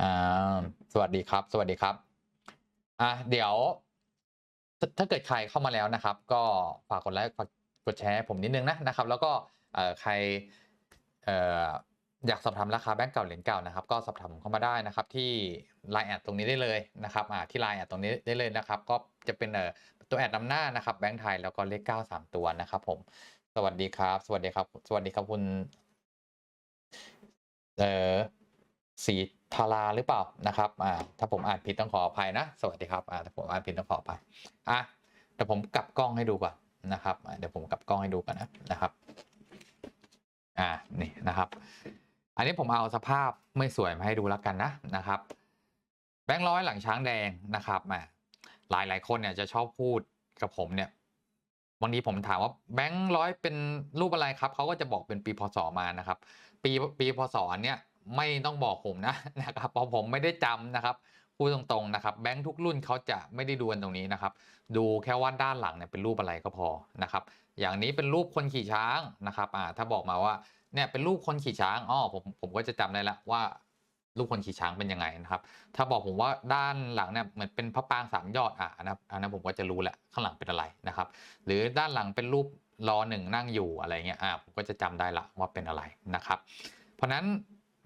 อ่าสวัสดีครับ สวัสดีครับอะเดี๋ยวถ้าถ้าเกิดใครเข้ามาแล้วนะครับ ก็ฝากกดไลค์ฝากกดแชร์ผมนิดนึงนะนะครับ แล้วก็เอ่อใครเอ่ออยากสอบถามราคาแบงก์เก่าเหรียญเก่านะครับ ก็สอบถามผมเข้ามาได้นะครับ ที่ไลน์แอดตรงนี้ได้เลยนะครับอ่าที่ไลน์แอดตรงนี้ได้เลยนะครับ ก็จะเป็นเอ่อตัวแอดนำหน้านะครับแบงก์ไทยแล้วก็เลขเก้าสามตัวนะครับผมสวัสดีครับ สวัสดีครับ สวัสดีครับคุณเอ่อสี ทาราหรือเปล่านะครับอ่าถ้าผมอ่านผิดต้องขออภัยนะ สวัสดีครับอ่าถ้าผมอ่านผิดต้องขออภัยอะเดี๋ยวผมกลับกล้องให้ดูก่อนนะครับเดี๋ยวผมกลับกล้องให้ดูก่อนนะนะครับอ่านี่นะครับ อันนี้ผมเอาสภาพไม่สวยมาให้ดูแล้วกันนะนะครับแบงค์ร้อยหลังช้างแดงนะครับอ่าหลายหลายคนเนี่ยจะชอบพูดกับผมเนี่ยบางทีผมถามว่าแบงค์ร้อยเป็นรูปอะไรครับเขาก็จะบอกเป็นปีพศมานะครับ ปีปีพศเนี่ย ไม่ต้องบอกผมนะนะครับเพราะผมไม่ได้จำนะครับพูดตรงๆนะครับแบงค์ทุกรุ่นเขาจะไม่ได้ดูกันตรงนี้นะครับ ดูแค่ว่าด้านหลังเนี่ยเป็นรูปอะไรก็พอนะครับ อย่างนี้เป็นรูปคนขี่ช้างนะครับอ่าถ้าบอกมาว่าเนี่ยเป็นรูปคนขี่ช้างอ๋อผมผมก็จะจำได้ละว่ารูปคนขี่ช้างเป็นยังไงนะครับ ถ้าบอกผมว่าด้านหลังเนี่ยเหมือนเป็นพระปางสามยอดอะนนั้นอันนั้นผมก็จะรู้แหละข้างหลังเป็นอะไรนะครับ หรือด้านหลังเป็นรูปรอหนึ่งนั่งอยู่อะไรเงี้ยอ่าผมก็จะจำได้ละว่าเป็นอะไรนะครับ เพราะฉะนั้น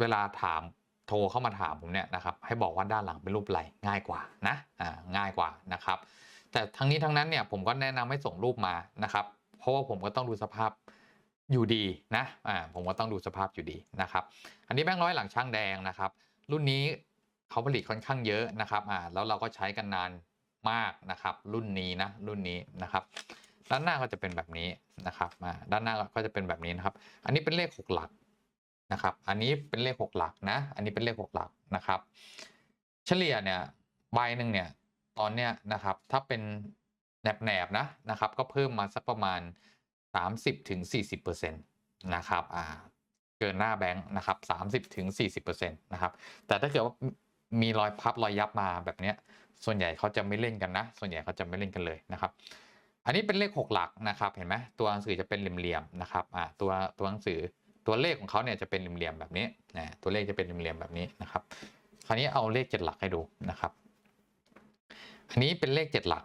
เวลาถามโทรเข้ามาถามผมเนี่ยนะครับให้บอกว่าด้านหลังเป็นรูปไหลง่ายกว่านะอ่าง่ายกว่านะครับ แต่ทั้งนี้ทั้งนั้นเนี่ยผมก็แนะนำให้ส่งรูปมานะครับ เพราะว่าผมก็ต้องดูสภาพอยู่ดีนะอ่าผมก็ต้องดูสภาพอยู่ดีนะครับ อันนี้แบงค์ร้อยหลังช่างแดงนะครับ รุ่นนี้เขาผลิตค่อนข้างเยอะนะครับอ่าแล้วเราก็ใช้กันนานมากนะครับ รุ่นนี้นะรุ่นนี้นะครับ ด้านหน้าก็จะเป็นแบบนี้นะครับอ่าด้านหน้าก็จะเป็นแบบนี้นะครับ อันนี้เป็นเลขหกหลัก นะครับ อันนี้เป็นเลขหกหลักนะ อันนี้เป็นเลขหกหลักนะครับ เฉลี่ยเนี่ยใบหนึ่งเนี่ยตอนเนี้ยนะครับถ้าเป็นแหนบๆนะนะครับ ก็เพิ่มมาสักประมาณ 30ถึง40%นะครับอ่าเกินหน้าแบงค์นะครับ30ถึง40%นะครับ แต่ถ้าเกิดว่ามีรอยพับรอยยับมาแบบเนี้ยส่วนใหญ่เขาจะไม่เล่นกันนะ ส่วนใหญ่เขาจะไม่เล่นกันเลยนะครับ อันนี้เป็นเลขหกหลักนะครับ เห็นไหมตัวหนังสือจะเป็นเหลี่ยมๆนะครับอ่าตัวตัวหนังสือ ตัวเลขของเขาเนี่ยจะเป็นเหลี่ยมๆแบบนี้นะตัวเลขจะเป็นเหลี่ยมๆแบบนี้นะครับ คราวนี้เอาเลขเจ็ดหลักให้ดูนะครับ อันนี้เป็นเลขเจ็ดหลัก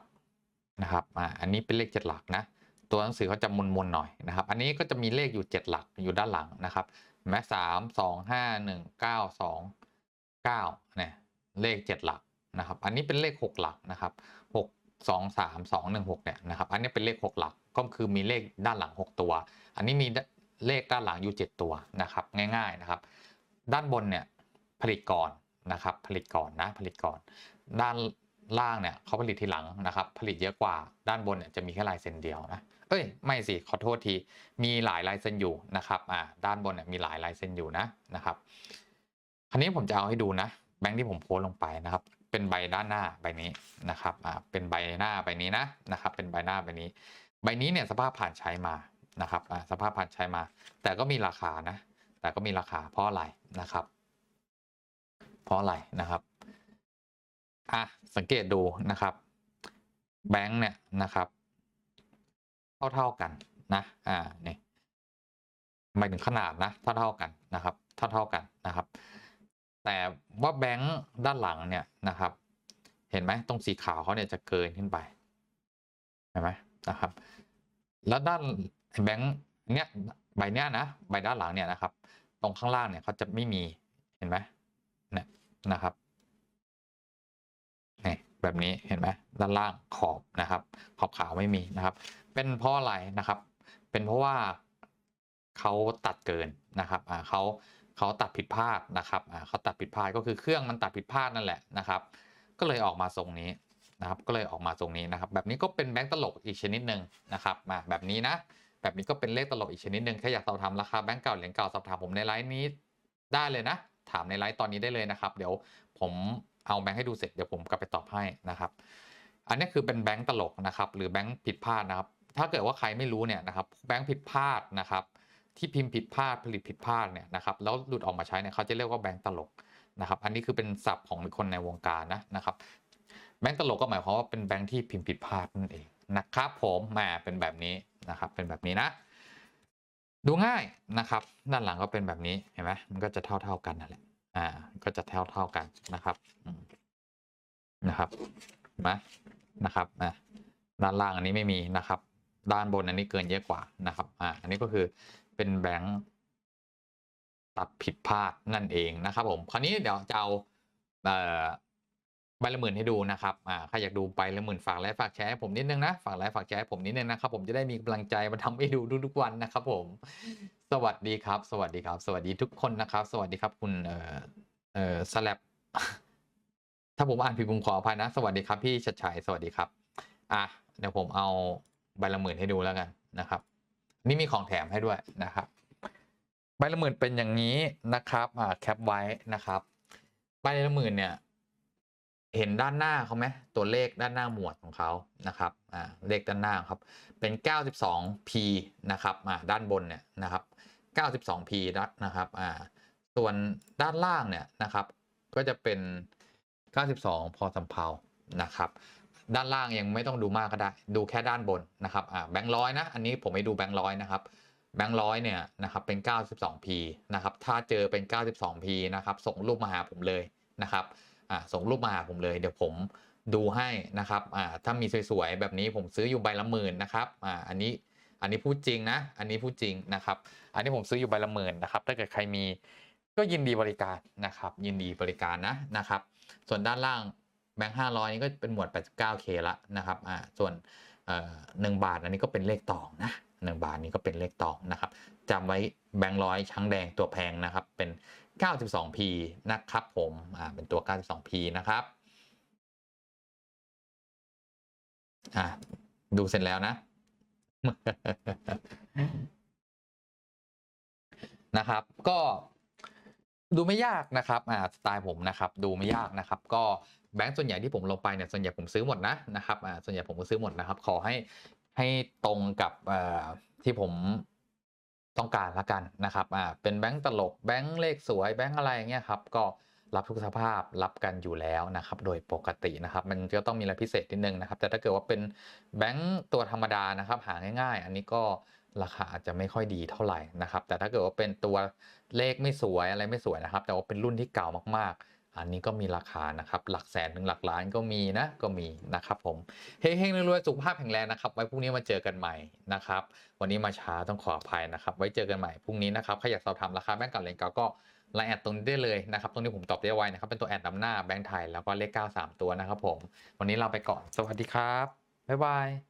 นะครับอ่าอันนี้เป็นเลขเจ็ดหลักนะตัวหนังสือเขาจะมนๆหน่อยนะครับ อันนี้ก็จะมีเลขอยู่เจ็ดหลักอยู่ด้านหลังนะครับแม้สามสองห้าหนึ่งเก้าสองเก้าเนี่ยเลขเจ็ดหลักนะครับ อันนี้เป็นเลขหกหลักนะครับหกสองสามสองหนึ่งหกเนี่ยนะครับ อันนี้เป็นเลขหกหลัก ก็คือมีเลขด้านหลังหกตัว อันนี้มี เลขด้านหลังอยู่เจ็ดตัวนะครับง่ายๆนะครับ ด้านบนเนี่ยผลิตก่อนนะครับผลิตก่อนนะผลิตก่อน ด้านล่างเนี่ยเขาผลิตทีหลังนะครับ ผลิตเยอะกว่าด้านบนเนี่ยจะมีแค่ลายเซ็นเดียวนะเอ้ยไม่สิขอโทษทีมีหลายลายเซ็นอยู่นะครับอ่าด้านบนเนี่ยมีหลายลายเซ็นอยู่นะนะครับคราวนี้ผมจะเอาให้ดูนะ แบงค์ที่ผมโพสลงไปนะครับ เป็นใบด้านหน้าใบนี้นะครับอ่าเป็นใบหน้าใบนี้นะนะครับ เป็นใบหน้าใบนี้ ใบนี้เนี่ยสภาพผ่านใช้มา นะครับสภาพผ่านใช้มา แต่ก็มีราคานะ แต่ก็มีราคาเพราะอะไรนะครับ เพราะอะไรนะครับอะสังเกตดูนะครับ แบงค์เนี่ยนะครับ เท่าเท่าๆกันนะอ่านี่หมายถึงขนาดนะเท่าเท่าๆกันนะครับเท่าเท่าๆกันนะครับ แต่ว่าแบงค์ด้านหลังเนี่ยนะครับ เห็นไหมตรงสีขาวเขาเนี่ยจะเกินขึ้นไปเห็นไหมนะครับ แล้วด้าน แบงค์เนี้ยใบเนี้ยนะใบด้านหลังเนี่ยนะครับ ตรงข้างล่างเนี่ยเขาจะไม่มีเห็นไหมเนี่ยนะครับนี่แบบนี้เห็นไหมด้านล่างขอบนะครับ ขอบขาวไม่มีนะครับ เป็นเพราะอะไรนะครับ เป็นเพราะว่าเขาตัดเกินนะครับอ่าเขาเขาตัดผิดพลาดนะครับอ่าเขาตัดผิดพลาดก็คือเครื่องมันตัดผิดพลาดนั่นแหละนะครับ ก็เลยออกมาทรงนี้นะครับ ก็เลยออกมาทรงนี้นะครับ แบบนี้ก็เป็นแบงค์ตลกอีกชนิดหนึ่งนะครับมาแบบนี้นะ แบบนี้ก็เป็นเลขตลกอีกชนิดหนึ่งแค่อยากสอบถามราคาแบงก์เก่าเหรียญเก่าสอบถามผมในไลฟ์นี้ได้เลยนะ ถามในไลฟ์ตอนนี้ได้เลยนะครับ เดี๋ยวผมเอาแบงค์ให้ดูเสร็จเดี๋ยวผมกลับไปตอบให้นะครับ อันนี้คือเป็นแบงค์ตลกนะครับหรือแบงค์ผิดพลาดนะครับ ถ้าเกิดว่าใครไม่รู้เนี่ยนะครับแบงค์ผิดพลาดนะครับ ที่พิมพ์ผิดพลาดผลิตผิดพลาดเนี่ยนะครับแล้วหลุดออกมาใช้เนี่ยเขาจะเรียกว่าแบงค์ตลกนะครับอันนี้คือเป็นศัพท์ของคนในวงการนะนะครับแบงค์ตลกก็หมายความว่าเป็นแบงค์ที่พิมพ์ผิดพลาดนั่นเองนะครับผมแหมเป็นแบบนี้ นะครับเป็นแบบนี้นะ ดูง่ายนะครับ ด้านหลังก็เป็นแบบนี้เห็นไหมมันก็จะเท่าๆกันนั่นแหละอ่า ก็จะเท่าเท่ากันนะครับนะครับมานะครับอะด้านล่างอันนี้ไม่มีนะครับ ด้านบนอันนี้เกินเยอะกว่านะครับ อ่า อันนี้ก็คือเป็นแบงค์ตัดผิดพลาดนั่นเองนะครับผม คราวนี้เดี๋ยวจะเอาเอ่อ ใบละหมื่นให้ดูนะครับอ่าใครอยากดูใบละหมื่นฝากไลค์ฝากแชร์ให้ผมนิดนึงนะ ฝากไลค์ฝากแชร์ให้ผมนิดนึงนะครับ ผมจะได้มีกำลังใจมาทำให้ดูทุกๆวันนะครับผม สวัสดีครับ สวัสดีครับ สวัสดีทุกคนนะครับ สวัสดีครับคุณเอ่อเอ่อสลับถ้าผมอ่านผิดผมขออภัยนะ สวัสดีครับพี่ชัดชัย สวัสดีครับ อะเดี๋ยวผมเอาใบละหมื่นให้ดูแล้วกันนะครับ นี่มีของแถมให้ด้วยนะครับ ใบละหมื่นเป็นอย่างนี้นะครับ อ่าแคปไว้นะครับ ใบละหมื่นเนี่ย เห็นด้านหน้าเขาไหมตัวเลขด้านหน้าหมวดของเขานะครับอ่าเลขด้านหน้าครับเป็น 92p นะครับอ่าด้านบนเนี่ยนะครับ 92p นะครับอ่าส่วนด้านล่างเนี่ยนะครับ ก็จะเป็น 92 พอสำเพานะครับด้านล่างยังไม่ต้องดูมากก็ได้ ดูแค่ด้านบนนะครับอ่าแบงค์ร้อยนะ อันนี้ผมไม่ดูแบงค์ร้อยนะครับ แบงค์ร้อยเนี่ยนะครับเป็น 92p นะครับ ถ้าเจอเป็น 92p นะครับ ส่งรูปมาหาผมเลยนะครับ อ่าส่งรูปมาหาผมเลย เดี๋ยวผมดูให้นะครับอ่าถ้ามีสวยๆแบบนี้ผมซื้ออยู่ใบละหมื่นนะครับอ่าอันนี้อันนี้พูดจริงนะ อันนี้พูดจริงนะครับ อันนี้ผมซื้ออยู่ใบละหมื่นนะครับ ถ้าเกิดใครมีก็ยินดีบริการนะครับ ยินดีบริการนะนะครับ ส่วนด้านล่างแบงค์ห้าร้อยนี่ก็เป็นหมวด 89K ละนะครับ อ่า ส่วนเอ่อหนึ่งบาทอันนี้ก็เป็นเลขตองนะหนึ่งบาทนี้ก็เป็นเลขตองนะครับจำไว้แบงค์ร้อยช้างแดงตัวแพงนะครับ เป็น 92p นะครับผมอ่าเป็นตัว 92p นะครับอ่าดูเสร็จแล้วนะ นะครับ ก็ดูไม่ยากนะครับอ่าสไตล์ผมนะครับ ดูไม่ยากนะครับ ก็แบงก์ส่วนใหญ่ที่ผมลงไปเนี่ยส่วนใหญ่ผมซื้อหมดนะนะครับอ่าส่วนใหญ่ผมก็ซื้อหมดนะครับ ขอให้ให้ตรงกับอ่อที่ผม ต้องการละกันนะครับอ่าเป็นแบงก์ตลกแบงก์เลขสวยแบงก์อะไรอย่างเงี้ยครับก็รับทุกสภาพรับกันอยู่แล้วนะครับ โดยปกตินะครับ มันก็ต้องมีอะไรพิเศษนิดนึงนะครับ แต่ถ้าเกิดว่าเป็นแบงก์ตัวธรรมดานะครับ หาง่าย ๆ อันนี้ก็ราคาอาจจะไม่ค่อยดีเท่าไหร่นะครับ แต่ถ้าเกิดว่าเป็นตัวเลขไม่สวยอะไรไม่สวยนะครับ แต่ว่าเป็นรุ่นที่เก่ามากๆ อันนี้ก็มีราคานะครับหลักแสนถึงหลักล้านก็มีนะก็มีนะครับผมเฮงๆรวยๆสุขภาพแข็งแรงนะครับไว้พรุ่งนี้มาเจอกันใหม่นะครับวันนี้มาช้าต้องขออภัยนะครับ ไว้เจอกันใหม่พรุ่งนี้นะครับใครอยากสอบถามราคาแบงก์กับเลนเก่าก็ไลน์แอดตรงนี้ได้เลยนะครับตรงนี้ผมตอบได้ไวนะครับเป็นตัวแอดนำหน้าแบงก์ไทยแล้วก็เลข 93 ตัวนะครับผม วันนี้เราไปก่อนสวัสดีครับบ๊ายบาย